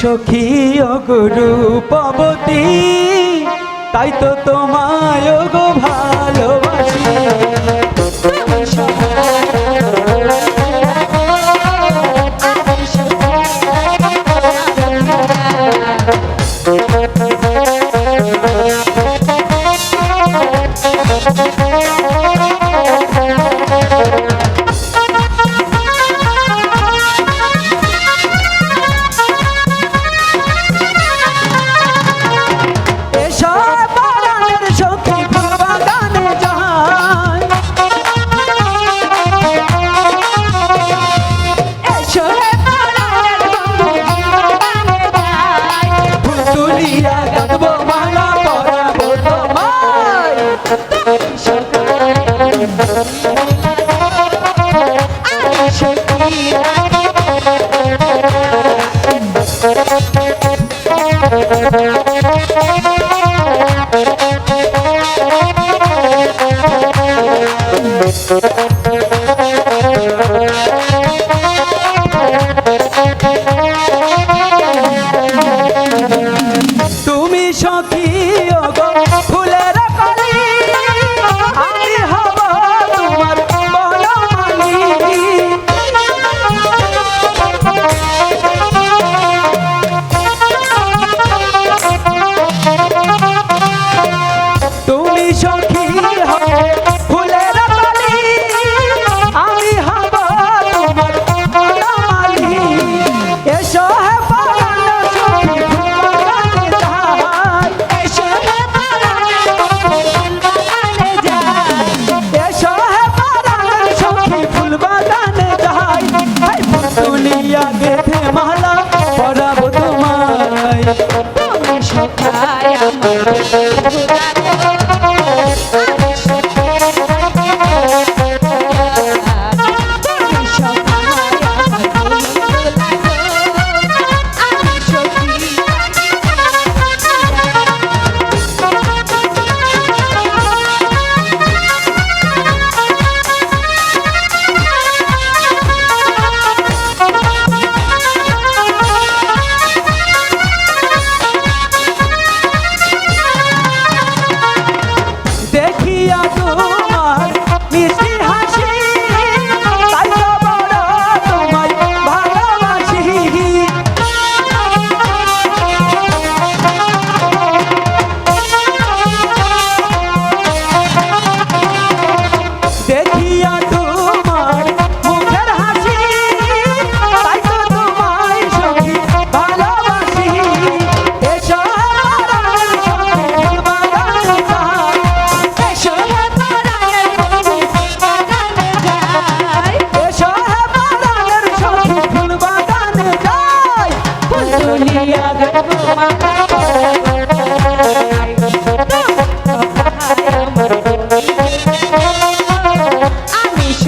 সখী অগুরু পবতী তাই তো তোমায় গো ভালোবাসা।